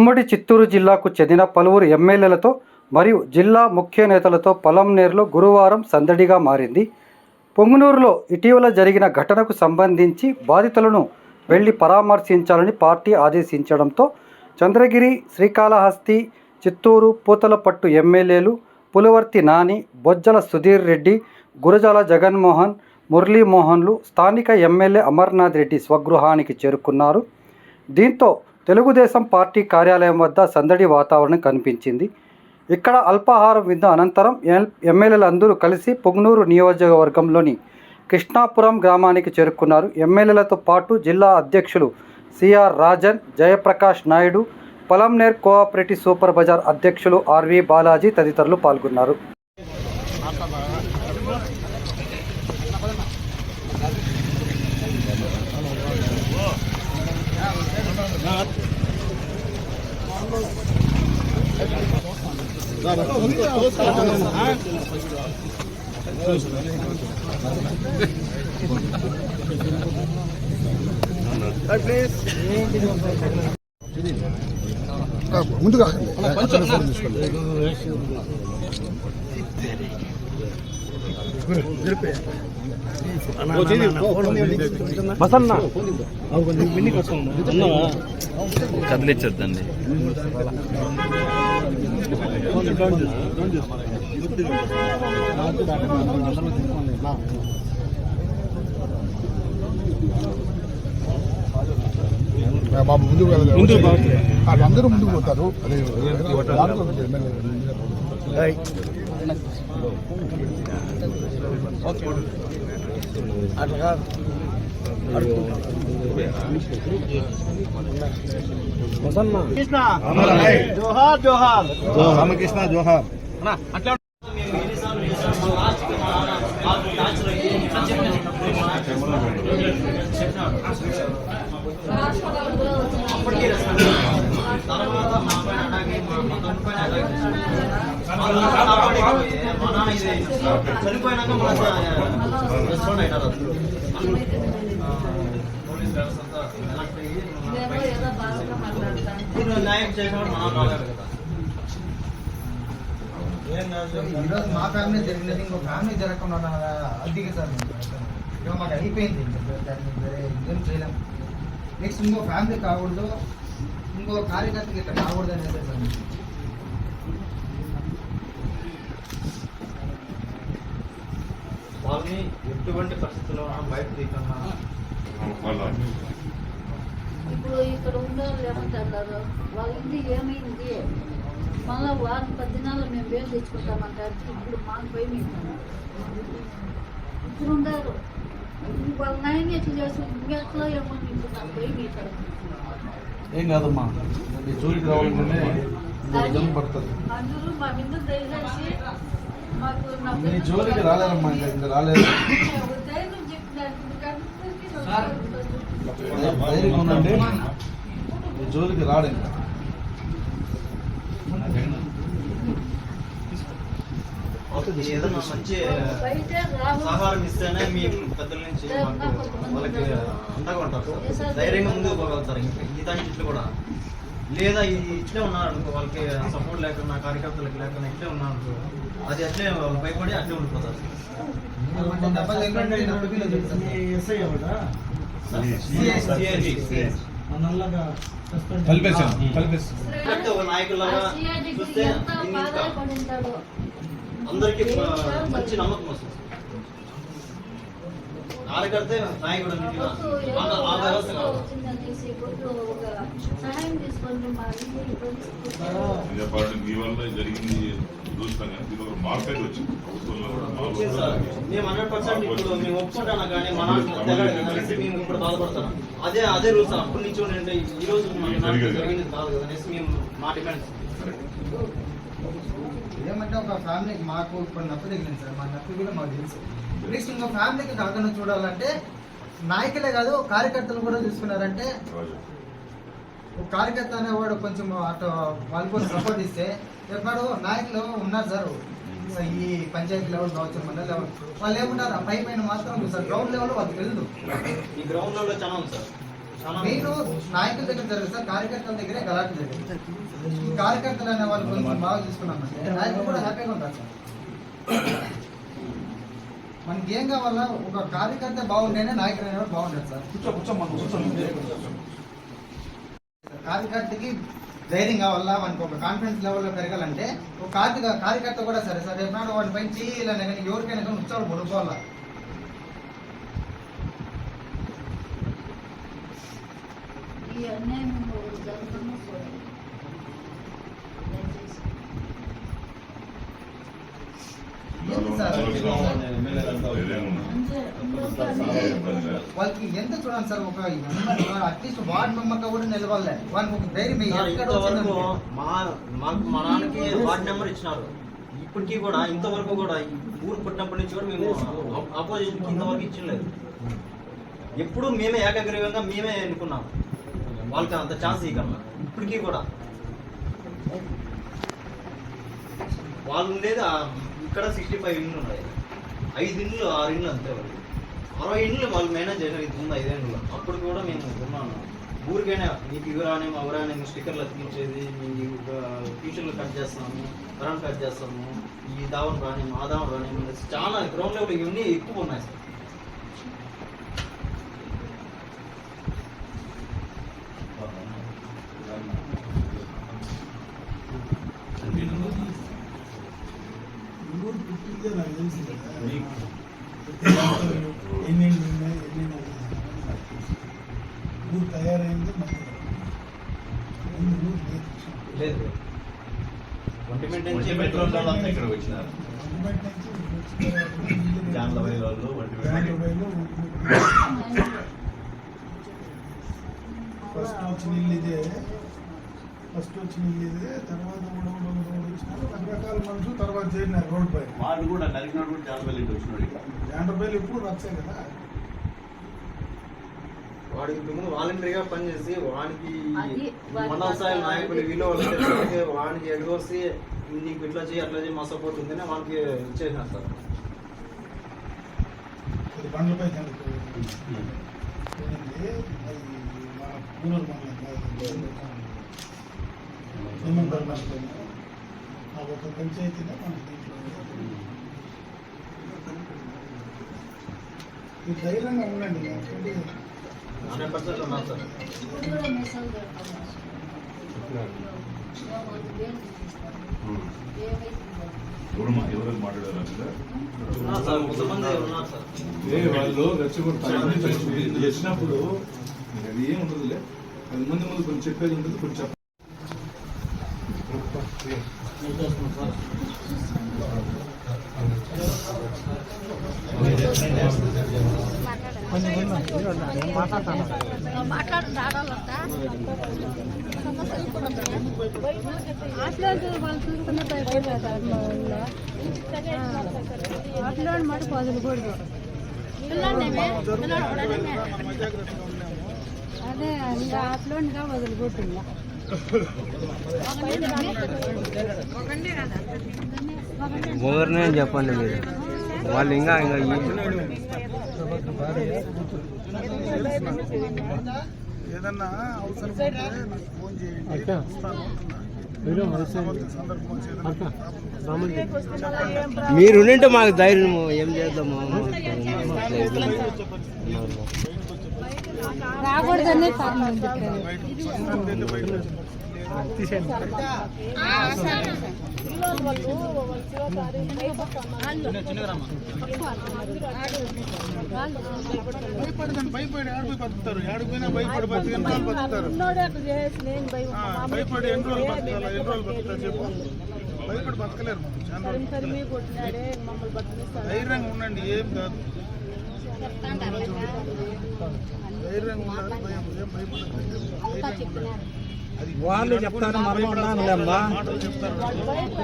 ఉమ్మడి చిత్తూరు జిల్లాకు చెందిన పలువురు ఎమ్మెల్యేలతో మరియు జిల్లా ముఖ్య నేతలతో పొలంనేరులో గురువారం సందడిగా మారింది. పొంగునూరులో ఇటీవల జరిగిన ఘటనకు సంబంధించి బాధితులను వెళ్ళి పరామర్శించాలని పార్టీ ఆదేశించడంతో చంద్రగిరి శ్రీకాళహస్తి చిత్తూరు పూతలపట్టు ఎమ్మెల్యేలు పులవర్తి నాని బొజ్జల సుధీర్ రెడ్డి గురజాల జగన్మోహన్ మురళీమోహన్లు స్థానిక ఎమ్మెల్యే అమర్నాథ్ రెడ్డి స్వగృహానికి చేరుకున్నారు. దీంతో తెలుగుదేశం పార్టీ కార్యాలయం వద్ద సందడి వాతావరణం కనిపించింది. ఇక్కడ అల్పాహారం విందు అనంతరం ఎల్- ఎమ్మెల్యేలందరూ కలిసి పొంగనూరు నియోజకవర్గంలోని కృష్ణాపురం గ్రామానికి చేరుకున్నారు. ఎమ్మెల్యేలతో పాటు జిల్లా అధ్యక్షులు C R Rajan Jayaprakash Naidu Palamaner cooperative super bazaar అధ్యక్షులు ఆర్వి బాలాజీ తదితరులు పాల్గొన్నారు. ముందుగా. కదిలించొద్దండి. బాబు ముందుకు ముందు అందరూ ముందుకు పోతారు. అదే దాంట్లో ఒకటి ఎమ్మెల్యే. జోహార్ జోహార్ రామకృష్ణ జోహార్ చనిపోయినాక మన రెస్టారెంట్ అయినారు అసలు. మీరు న్యాయం చేసినప్పుడు మన కదా ఈరోజు మా ఫ్యామిలీ జరిగినది ఇంకో ఫ్యామిలీ జరగకుండా అద్దెకి సార్ ఇక మాకు అయిపోయింది దాన్ని వేరే ఏం చేయలేము నెక్స్ట్ ఇంకో ఫ్యామిలీ కాకూడదు ఇంకో కార్యకర్తకి ఇట్లా కాకూడదు అనేది సార్ వాళ్ళని ఎటువంటి పరిస్థితుల్లో బయట తీయకుండా ఇప్పుడు ఇక్కడ ఉన్న వాళ్ళు ఏమంటారు వాళ్ళ ఇంటి ఏమైంది? మళ్ళా వారం పది దినాలు మేము వేలు తెచ్చుకుంటామంటారు. ఇప్పుడు మాకు భయం. ఇప్పుడు ఉండరు వాళ్ళ నాయన ఎట్లా చేసి ఇంకెట్లా ఏమో ఇప్పుడు నాకు భయం అవుతుంది. ఏం కాదమ్మా. మీ జోలికి రావాలంటేనే అందరూ మా మీద దయచేసి మీ జోలికి రాలేరమ్మా ఇంకా ఇంకా రాలేదు. ధైర్యం ఉండండి. మీ జోలికి రాడు ఇంకా. ఏదైనా మంచి బయట రాహుల్ సహకారం ఇస్తేనే మీ పెద్దల నుంచి వాళ్ళకి అండగా ఉంటారు. ధైర్యంగా ముందుకు పోగలుగుతారు. ఇంకా గీతాంచి ఇట్లు కూడా. లేదా ఇట్లే ఉన్నారు అనుకో వాళ్ళకి సపోర్ట్ లేకుండా కార్యకర్తలకు లేకుండా ఇట్లే ఉన్నారు అనుకో, అది అట్లే భయపడి అట్లే ఉండిపోతారు. నాయకులాగా చూస్తే అందరికీ మంచి నమ్మకం వస్తుంది. కార్యకర్తే నాయకుడు ఆ- వ్యవస్థ కావాలి మా వల్ల జరిగింది చూస్తాం కానీ ఇది ఒక మార్కెట్ వచ్చింది. ప్రభుత్వంలో మేము హండ్రెడ్ పర్సెంట్ ఇప్పుడు మేము ఒప్పుకుంటాను కానీ మన మేము ఇప్పుడు బాధపడతాం. అదే అదే రూల్స్ అప్పటి నుంచి ఉండే ఈ రోజు జరిగింది. కాదు కదా అనేసి మేము మా ఏమంటే ఒక ఫ్యామిలీకి మాకు ఇప్పుడు నప్పు తగిలింది సార్. మా నప్పు కూడా మాకు తెలుసు. నెక్స్ట్ ఇంకో ఫ్యామిలీకి కాకుండా చూడాలంటే నాయకులే కాదు కార్యకర్తలు కూడా చూసుకున్నారంటే ఒక కార్యకర్త అనేవాడు కొంచెం అటు వాళ్ళ కోసం సపోర్ట్ ఇస్తే ఎప్పుడు నాయకులు ఉన్నారు సార్. ఈ పంచాయతీ లెవెల్ కావచ్చు మండల లెవెల్. వాళ్ళు ఏమంటారు? పై పైన మాత్రం సార్. గ్రౌండ్ లెవెల్ వాళ్ళకి తెలియదు ఈ గ్రౌండ్లో చాలా ఉంది సార్. మెయిన్ నాయకుల దగ్గర జరగదు సార్ కార్యకర్తల దగ్గరే గలాట జరిగింది ఈ కార్యకర్తలు అనే వాళ్ళు కొంచెం బాగా చూసుకున్నామంటే నాయకులు కూడా హ్యాపీగా ఉంటారు సార్. మనకి ఏం కావాలా? ఒక కార్యకర్త బాగుంటేనే నాయకుడు అనేవాడు బాగుంటాడు సార్. కూర్చో కూర్చో కార్యకర్తకి ధైర్యం కావాలా? మనకు ఒక కాన్ఫిడెన్స్ లెవెల్లో పెరగాలంటే ఒక కార్య కార్యకర్త కూడా సరే సరే ఎప్పుడో వాడి పైన చేయాలనే కానీ ఎవరికైనా కానీ ఉత్సాహం పడుకోవాలా ఈ అన్యాయం జరుగుతున్న చూడండి దయచేసి ఏంటి సార్ ఏదేమున్నా అంతే అందరికీ అన్యాయం. వాళ్ళకి ఎంత చూడండి సార్? ఒక అట్లీస్ట్ వార్డ్ కూడా వాళ్ళకి ఒక ధైర్యం ఇంతవరకు మా మాకు మా నాన్నకి వార్డ్ నెంబర్ ఇచ్చినారు. ఇప్పటికీ కూడా ఇంతవరకు కూడా ఈ ఊరు పుట్టినప్పటి నుంచి కూడా మేము అపోజిషన్ ఇంతవరకు ఇచ్చలేదు ఎప్పుడు మేమే ఏకగ్రీవంగా మేమే ఎన్నుకున్నాం. వాళ్ళకి అంత ఛాన్స్ ఇవ్వకన్నా ఇప్పటికీ కూడా. వాళ్ళు ఉండేది ఇక్కడ సిక్స్టీ ఫైవ్ ఇండ్లు ఉన్నాయి. ఐదు ఇండ్లు ఆరు ఇండ్లు అంతే వాళ్ళు. అరవై ఇండ్లు వాళ్ళు మేనేజ్ చేసిన ఇది ఉంది ఐదేళ్ళు అప్పుడు కూడా మేము ఉన్నాము. ఊరికైనా మీకు ఇవి ఎవరైనా మేము స్టిక్కర్లు అతికించేది మేము ఫ్యూచర్లు కట్ చేస్తాము కరెంట్ కట్ చేస్తాము ఈ దావన్ రాని ఆ దావన్ రాని చాలా గ్రౌండ్ లెవెల్ ఇవన్నీ ఎక్కువ ఉన్నాయి సార్ ఊరు పుట్టిందే నాకు తెలిసి ఎన్ని ఏళ్ళు ఉన్నాయి ఎన్ని నెలలు ఉన్నాయి నాకు తెలుసు. ఊరు తయారైంది మంది ముందు ఊరు లేదు లేదు వాళ్ళు అంతా ఇక్కడికి వచ్చినారు. వాళ్ళు, ఫస్ట్ వచ్చిన ఇల్లు ఇదే. ఫస్ట్ వచ్చిన ఇల్లు ఇదే. తర్వాత కూడా వచ్చినారు రకరకాల మనుషులు తర్వాత చేరినారు రోడ్ పైన. వాడు కూడా నరికినాడు కూడా జాన్లవైలు ఇంటి వచ్చినాడు ఇక్కడ. జాండ్రపల్లి ఎప్పుడు రచ్చే కదా? వాడికి ఇంతకుముందు వాలంటరీగా పనిచేసి వానికి పట్ల నాయకులు విలువలు తెలిసి వానికి ఎగదోసి నీకు ఇట్లా చేయి అట్లా చేయి మా సపోర్ట్ ఉందని వానికి ఇచ్చేసినారు సార్. బండ్లపై ఒక దీంట్లో మీరు ధైర్యంగా ఉండండి హండ్రెడ్ పర్సెంట్ ఉన్నారు సార్. ఎవరు ఎవరు మాట్లాడారు వాళ్ళు రెచ్చగొడతారు అది ఏం ఉండదులే. అది ముందు ముందు కొంచెం చెప్పేది ఉంటుంది కొంచెం చెప్ప- అట్లా మాట వదలకూడదు అదే ఇంకా అట్లోనిగా వదలకూడదు చెప్పండి మీరు. వాళ్ళు ఇంకా ఇంకా ఏదన్నా అవసరం ఉంటే నాకు ఫోన్ చేయండి. వస్తాను. సందర్భం వచ్చేది మీరు ఉండింటే మాకు ధైర్యం ఏం చేద్దాము? రాకూడదనే కారణం భయపడదండి భయపడి ఆడిపోయి బతుకుతారు ఆడిపోయినా భయపడి బతికి ఎన్ని రోజులు బతుకుతారు భయపడి ఎన్ని రోజులు బతుకుతారు ఎన్ని రోజులు బతుకుతారు చెప్పు భయపడి బతకలేరు ధైర్యంగా ఉండండి ఏం కాదు ధైర్యంగా ఉండాలి భయం ఏం భయపడదు ధైర్యంగా ఉండాలి వాళ్ళు చెప్తారు మనం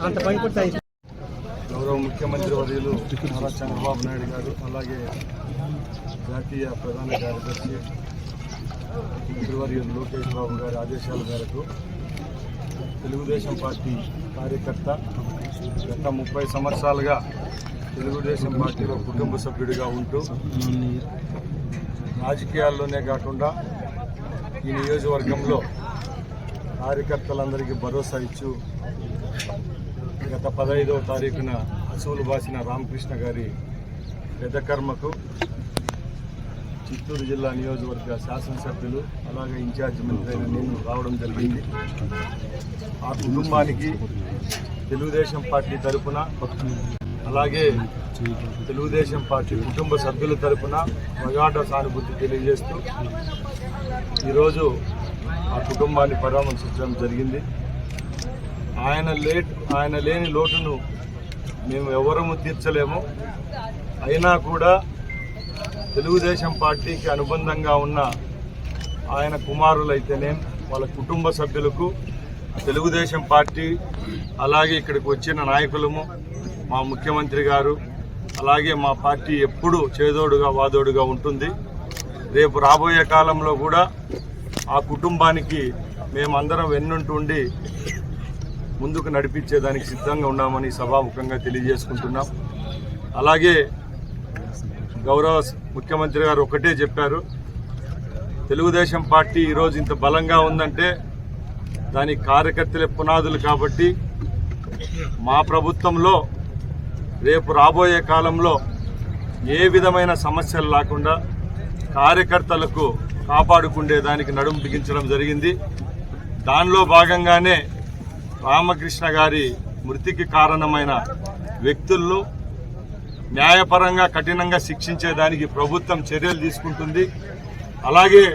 అంత భయపడతాయి. గౌరవ ముఖ్యమంత్రి వర్యులు నారా చంద్రబాబు నాయుడు గారు అలాగే జాతీయ ప్రధాన కార్యదర్శి మంత్రివర్యులు లోకేష్ బాబు గారి ఆదేశాల మేరకు తెలుగుదేశం పార్టీ కార్యకర్త గత ముప్పై సంవత్సరాలుగా తెలుగుదేశం పార్టీలో కుటుంబ సభ్యుడిగా ఉంటూ రాజకీయాల్లోనే కాకుండా ఈ నియోజకవర్గంలో కార్యకర్తలందరికీ భరోసా ఇచ్చు. గత పదహైదవ తారీఖున అసూలు బాసిన రామకృష్ణ గారి పెద్దకర్మకు చిత్తూరు జిల్లా నియోజకవర్గ శాసనసభ్యులు అలాగే ఇన్ఛార్జ్ మంత్రి అయిన నేను రావడం జరిగింది. ఆ కుటుంబానికి తెలుగుదేశం పార్టీ తరపున అలాగే తెలుగుదేశం పార్టీ కుటుంబ సభ్యుల తరపున ప్రగాఢ సానుభూతి తెలియజేస్తూ ఈరోజు ఆ కుటుంబాన్ని పరామర్శించడం జరిగింది. ఆయన లేట్ ఆయన లేని లోటును మేము ఎవరము తీర్చలేము. అయినా కూడా తెలుగుదేశం పార్టీకి అనుబంధంగా ఉన్న ఆయన కుమారులైతేనే వాళ్ళ కుటుంబ సభ్యులకు తెలుగుదేశం పార్టీ అలాగే ఇక్కడికి వచ్చిన నాయకులము మా ముఖ్యమంత్రి గారు అలాగే మా పార్టీ ఎప్పుడూ చేదోడుగా వాదోడుగా ఉంటుంది. రేపు రాబోయే కాలంలో కూడా ఆ కుటుంబానికి మేమందరం వెన్నుంటుండి ముందుకు నడిపించేదానికి సిద్ధంగా ఉన్నామని సభాముఖంగా తెలియజేసుకుంటున్నాం. అలాగే గౌరవ ముఖ్యమంత్రి గారు ఒకటే చెప్పారు. తెలుగుదేశం పార్టీ ఈరోజు ఇంత బలంగా ఉందంటే దాని కార్యకర్తలే పునాదులు కాబట్టి మా ప్రభుత్వంలో రేపు రాబోయే కాలంలో ఏ విధమైన సమస్యలు లేకుండా కార్యకర్తలకు కాపాడుకుండే దానికి నడుము బిగించడం జరిగింది. దానిలో భాగంగానే రామకృష్ణ గారి మృతికి కారణమైన వ్యక్తులను న్యాయపరంగా కఠినంగా శిక్షించేదానికి ప్రభుత్వం చర్యలు తీసుకుంటుంది. అలాగే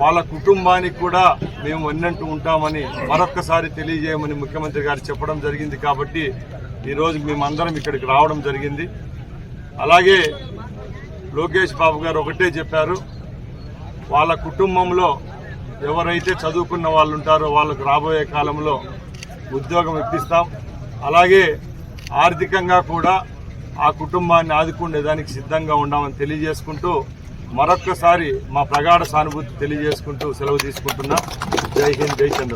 వాళ్ళ కుటుంబానికి కూడా మేము అన్నంటూ ఉంటామని మరొక్కసారి తెలియజేయమని ముఖ్యమంత్రి గారు చెప్పడం జరిగింది కాబట్టి ఈరోజు మేమందరం ఇక్కడికి రావడం జరిగింది. అలాగే లోకేష్ బాబు గారు ఒకటే చెప్పారు వాళ్ళ కుటుంబంలో ఎవరైతే చదువుకున్న వాళ్ళు ఉంటారో వాళ్ళకు రాబోయే కాలంలో ఉద్యోగం ఇప్పిస్తాం. అలాగే ఆర్థికంగా కూడా ఆ కుటుంబాన్ని ఆదుకునేదానికి సిద్ధంగా ఉన్నామని తెలియజేసుకుంటూ మరొక్కసారి మా ప్రగాఢ సానుభూతి తెలియజేసుకుంటూ సెలవు తీసుకుంటున్నాం. జై హింద్ జై చంద్ర